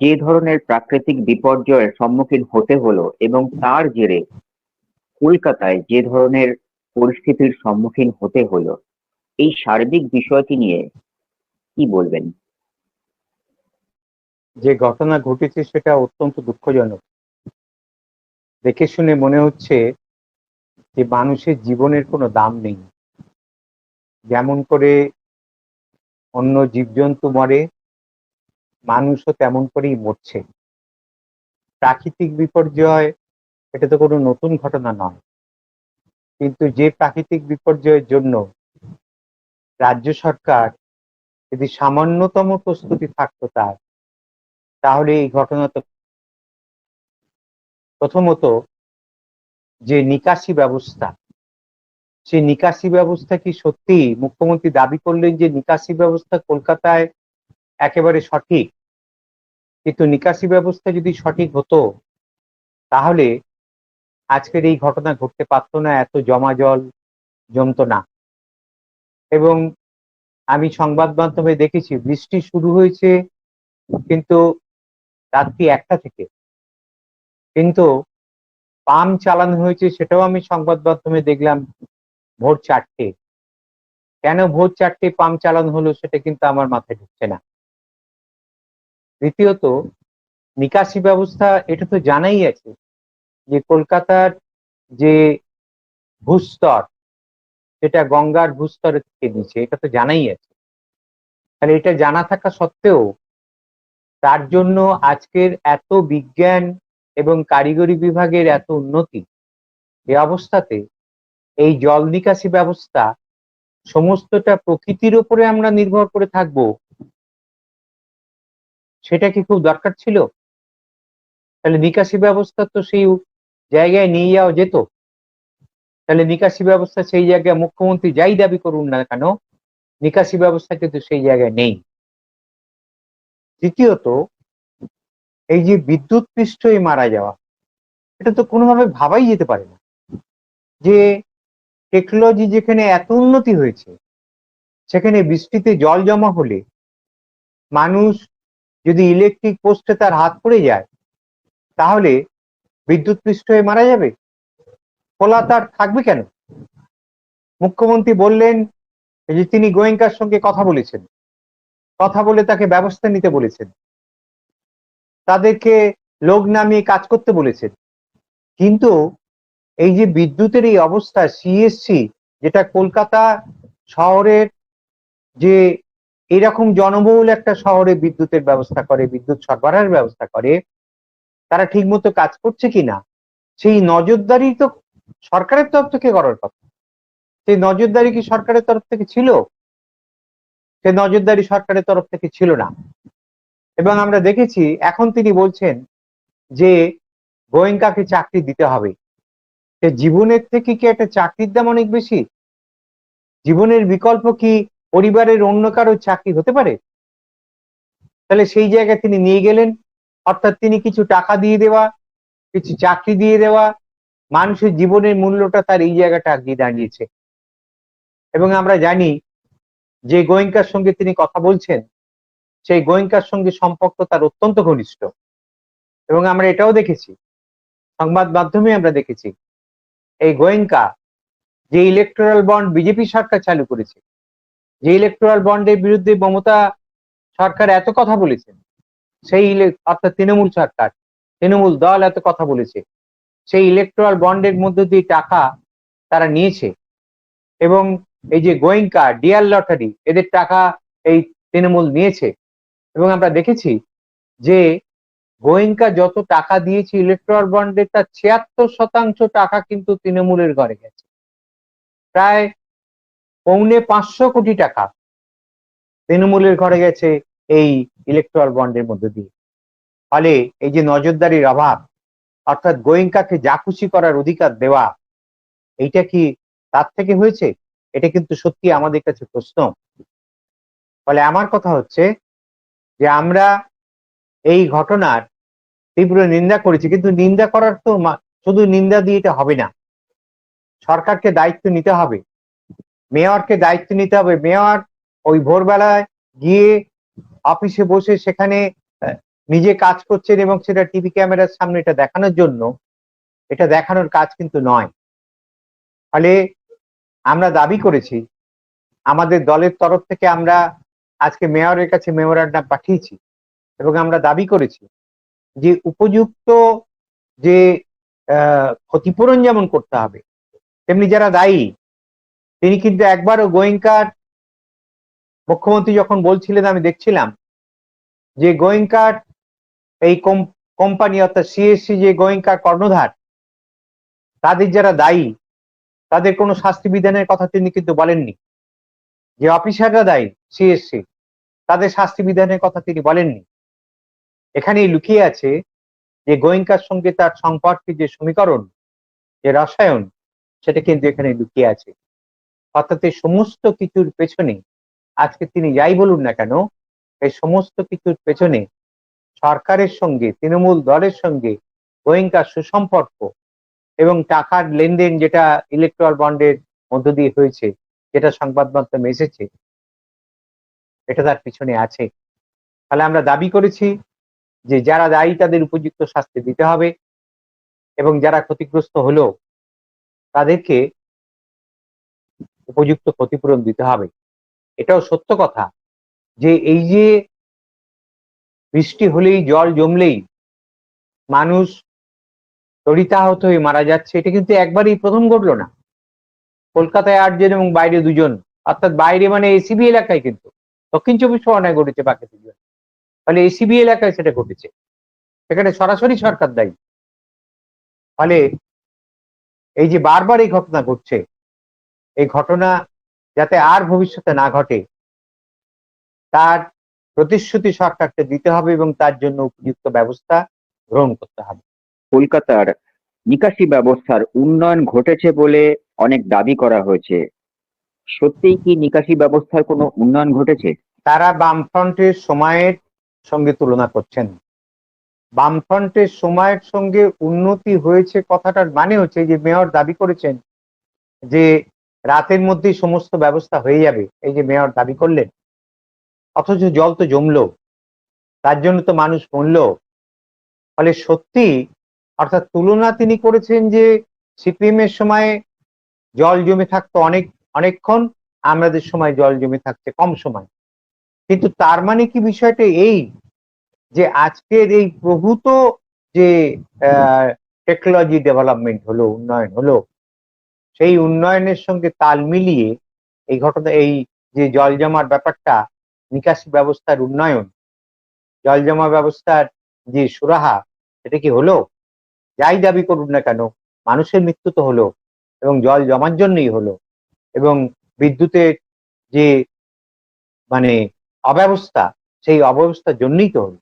যে ধরনের প্রাকৃতিক বিপর্যয়ের সম্মুখীন হতে হলো এবং তার জেরে কলকাতায় যে ধরনের পরিস্থিতির সম্মুখীন হতে হলো, এই সার্বিক বিষয়টি নিয়ে কি বলবেন? যে ঘটনা ঘটেছে সেটা অত্যন্ত দুঃখজনক। দেখে শুনে মনে হচ্ছে যে মানুষের জীবনের কোনো দাম নেই। যেমন করে অন্য জীবজন্তু মরে মানুষও তেমন করেই মরছে। প্রাকৃতিক বিপর্যয়, এটা তো কোনো নতুন ঘটনা নয়। কিন্তু যে প্রাকৃতিক বিপর্যয়ের জন্য রাজ্য সরকার যদি সামান্যতম প্রস্তুতি থাকতো তার, তাহলে এই ঘটনা তো প্রথমত যে নিকাশি ব্যবস্থা সেই নিকাশি ব্যবস্থা কি সত্যি মুখ্যমন্ত্রী দাবি করলেন যে নিকাশি ব্যবস্থা কলকাতায় একেবারে সঠিক কিন্তু নিকাশি ব্যবস্থা যদি সঠিক হতো, তাহলে আজকের এই ঘটনা ঘটতে পারত না, এত জমা জল জমতো না। এবং আমি সংবাদ মাধ্যমে দেখেছি, বৃষ্টি শুরু হয়েছে কিন্তু রাত্রি একটা থেকে। কিন্তু পাম্প চালানো হয়েছে সেটাও আমি সংবাদ মাধ্যমে দেখলাম ভোর চারটে। কেন ভোর চারটে পাম্প চালানো হলো সেটা কিন্তু আমার মাথায় ঢুকছে না। দ্বিতীয়ত, নিকাশি ব্যবস্থা এটা তো জানাই আছে যে কলকাতার যে ভূস্তর, সেটা গঙ্গার ভূস্তরের থেকে নিচে, এটা তো জানাই আছে। তাহলে এটা জানা থাকা সত্ত্বেও, তার জন্য আজকের এত বিজ্ঞান এবং কারিগরি বিভাগের এত উন্নতি, এ অবস্থাতে এই জল নিকাশি ব্যবস্থা সমস্তটা প্রকৃতির উপরে আমরা নির্ভর করে থাকব সেটা কি খুব দরকার ছিল? তাহলে নিকাশি ব্যবস্থা তো সেই জায়গায় নিয়ে যাওয়া যেত। তাহলে নিকাশি ব্যবস্থা সেই জায়গায় মুখ্যমন্ত্রী যাই দাবি করুন না কেন, নিকাশি ব্যবস্থা কিন্তু সেই জায়গায় নেই। দ্বিতীয়ত, এই যে বিদ্যুৎ পৃষ্ঠই মারা যাওয়া, এটা তো কোনোভাবে ভাবাই যেতে পারে না। যে টেকনোলজি যেখানে এত উন্নতি হয়েছে, সেখানে বৃষ্টিতে জল জমা হলে মানুষ যদি ইলেকট্রিক পোস্টে তার হাত পড়ে যায়, তাহলে বিদ্যুৎ পৃষ্ঠ হয়ে মারা যাবে? খোলা তার থাকবে কেন? মুখ্যমন্ত্রী বললেন যে তিনি গোয়েঙ্কার সঙ্গে কথা বলেছেন। কথা বলে তাকে ব্যবস্থা নিতে বলেছেন। তাদেরকে লোক নামিয়ে কাজ করতে বলেছেন। কিন্তু এই যে বিদ্যুতের এই অবস্থা সিএসসি যেটা কলকাতা শহরের যে এরকম জনবহুল একটা শহরে বিদ্যুতের ব্যবস্থা করে, বিদ্যুৎ সরবরাহের ব্যবস্থা করে, তারা ঠিকমতো কাজ করছে কিনা, সেই নজরদারি তো সরকারের তরফ থেকে করার কথা। সেই নজরদারি কি সরকারের তরফ থেকে ছিল? সে নজরদারি সরকারের তরফ থেকে ছিল না। এবং আমরা দেখেছি, এখন তিনি বলছেন যে গোয়েঙ্কাকে চাকরি দিতে হবে। সে জীবনের থেকে কি একটা চাকরির দাম অনেক বেশি? জীবনের বিকল্প কি পরিবারের অন্য কারও চাকরি হতে পারে? তাহলে সেই জায়গায় তিনি নিয়ে গেলেন। অর্থাৎ তিনি কিছু টাকা দিয়ে দেওয়া, কিছু চাকরি দিয়ে দেওয়া, মানুষের জীবনের মূল্যটা তার এই জায়গাটা গিয়ে দাঁড়িয়েছে। এবং আমরা জানি যে গোয়েঙ্কার সঙ্গে তিনি কথা বলছেন, সেই গোয়েঙ্কার সঙ্গে সম্পর্ক তার অত্যন্ত ঘনিষ্ঠ। এবং আমরা এটাও দেখেছি, সংবাদ মাধ্যমে আমরা দেখেছি, এই গোয়েঙ্কা যে ইলেকট্রাল বন্ড বিজেপি সরকার চালু করেছে যে ইলেকট্রাল বন্ডের বিরুদ্ধে মমতা সরকার এত কথা বলেছেন সেই অর্থাৎ তৃণমূল সরকার, তৃণমূল দল এত কথা বলেছে, সেই ইলেকট্রাল বন্ডের মধ্য দিয়ে টাকা তারা নিয়েছে এবং এই যে গোয়েঙ্কা ডিয়ার লটারি এদের টাকা এই তৃণমূল নিয়েছে এবং আমরা দেখেছি যে গোয়েঙ্কা যত টাকা দিয়েছে ইলেকট্রাল বন্ডে তার ছিয়াত্তর শতাংশ টাকা কিন্তু তৃণমূলের ঘরে গেছে। প্রায় পৌনে পাঁচশো কোটি টাকা তৃণমূলের ঘরে গেছে এই ইলেকট্রাল বন্ডের মধ্যে দিয়ে। ফলে এই যে নজরদারির অভাব, অর্থাৎ গোয়েঙ্কাকে যা খুশি করার অধিকার দেওয়া, এইটা কি তার থেকে হয়েছে? এটা কিন্তু সত্যি আমাদের কাছে প্রশ্ন। ফলে আমার কথা হচ্ছে যে আমরা এই ঘটনার তীব্র নিন্দা করেছি, কিন্তু নিন্দা করার তো শুধু নিন্দা দিয়ে এটা হবে না। সরকারকে দায়িত্ব নিতে হবে। মেয়রকে দায়িত্ব নিতে হবে। মেয়র ওই ভোরবেলায় গিয়ে অফিসে বসে সেখানে নিজে কাজ করছেন এবং সেটা টিভি ক্যামেরার সামনে এটা দেখানোর জন্য, এটা দেখানোর কাজ কিন্তু নয়। ফলে আমরা দাবি করেছি, আমাদের দলের তরফ থেকে আমরা আজকে মেয়রের কাছে মেমোরান্ডাম পাঠিয়েছি এবং আমরা দাবি করেছি যে উপযুক্ত যে ক্ষতিপূরণ যেমন করতে হবে, তেমনি যারা দায়ী তিনি কিন্তু একবারও গোয়েঙ্কার, মুখ্যমন্ত্রী যখন বলছিলেন, আমি দেখছিলাম, যে গোয়েঙ্কার, এই কোম- কোম্পানি অর্থাৎ সিএসসি যে গোয়েঙ্কার কর্ণধার, তাদের যারা দায়ী, তাদের কোনো শাস্তি বিধানের কথা তিনি কিন্তু বলেননি। যে অফিসাররা দায়ী সিএসসি তাদের শাস্তি বিধানের কথা তিনি বলেননি। এখানেই লুকিয়ে আছে যে গোয়েঙ্কার সঙ্গে তার সম্পর্কে যে সমীকরণ, যে রসায়ন, সেটা কিন্তু এখানে লুকিয়ে আছে। অর্থাৎ এই সমস্ত কিছুর পেছনে, আজকে তিনি যাই বলুন না কেন, এই সমস্ত কিছুর পেছনে সরকারের সঙ্গে, তৃণমূল দলের সঙ্গে গোয়েঙ্কার সুসম্পর্ক এবং টাকার লেনদেন যেটা ইলেকট্রাল বন্ডের মধ্য দিয়ে হয়েছে, যেটা সংবাদ মাধ্যমে এসেছে, এটা তার পিছনে আছে। তাহলে আমরা দাবি করেছি যে যারা দায়ী তাদের উপযুক্ত শাস্তি দিতে হবে এবং যারা ক্ষতিগ্রস্ত হলো তাদেরকে উপযুক্ত ক্ষতিপূরণ দিতে হবে। এটাও সত্য কথা যে এই যে বৃষ্টি হলেই, জল জমলেই মানুষ তরিতাহত হয়ে মারা যাচ্ছে, এটা কিন্তু একবারই প্রথম ঘটলো না। কলকাতায় আটজন এবং বাইরে দুজন, অর্থাৎ বাইরে মানে এসিবি এলাকায় কিন্তু, দক্ষিণ চব্বিশ পরগনায় ঘটেছে বাকি দুজন ফলে এসিবি এলাকায় সেটা ঘটেছে। সেখানে সরাসরি সরকার দায়ী। ফলে এই যে বারবার এই ঘটনা ঘটছে এই ঘটনা যাতে আর ভবিষ্যতে না ঘটে তার প্রতিশ্রুতি সরকারকে দিতে হবে এবং তার জন্য উপযুক্ত ব্যবস্থা গ্রহণ করতে হবে। কলকাতার নিকাশি ব্যবস্থার উন্নয়ন ঘটেছে বলে অনেক দাবি করা হয়েছে। সত্যিই কি নিকাশি ব্যবস্থার কোনো উন্নয়ন ঘটেছে? তারা বামফ্রন্টের সময়ের সঙ্গে তুলনা করছেন। বামফ্রন্টের সময়ের সঙ্গে উন্নতি হয়েছে কথাটার মানে হচ্ছে যে মেয়র দাবি করেছেন যে রাতের মধ্যেই সমস্ত ব্যবস্থা হয়ে যাবে, এই যে মেয়র দাবি করলেন। অথচ জল তো জমলো, তার জন্য তো মানুষ মরলো। ফলে সত্যি, অর্থাৎ তুলনা তিনি করেছেন যে সিপিএম এর সময় জল জমে থাকতো অনেক, অনেকক্ষণ, আমাদের সময় জল জমে থাকছে কম সময়। কিন্তু তার মানে কি বিষয়টা এই যে আজকের এই প্রভূত যে টেকনোলজি ডেভেলপমেন্ট হলো, উন্নয়ন হলো সেই উন্নয়নের সঙ্গে তাল মিলিয়ে এই ঘটনা, এই যে জল জমার ব্যাপারটা, নিকাশি ব্যবস্থার উন্নয়ন, জল জমা ব্যবস্থার যে সুরাহা, সেটা কি হলো? যাই দাবি করুন না কেন, মানুষের মৃত্যু তো হলো এবং জল জমার জন্যই হলো এবং বিদ্যুতের যে মানে অব্যবস্থা, সেই অব্যবস্থার জন্যই তো হলো।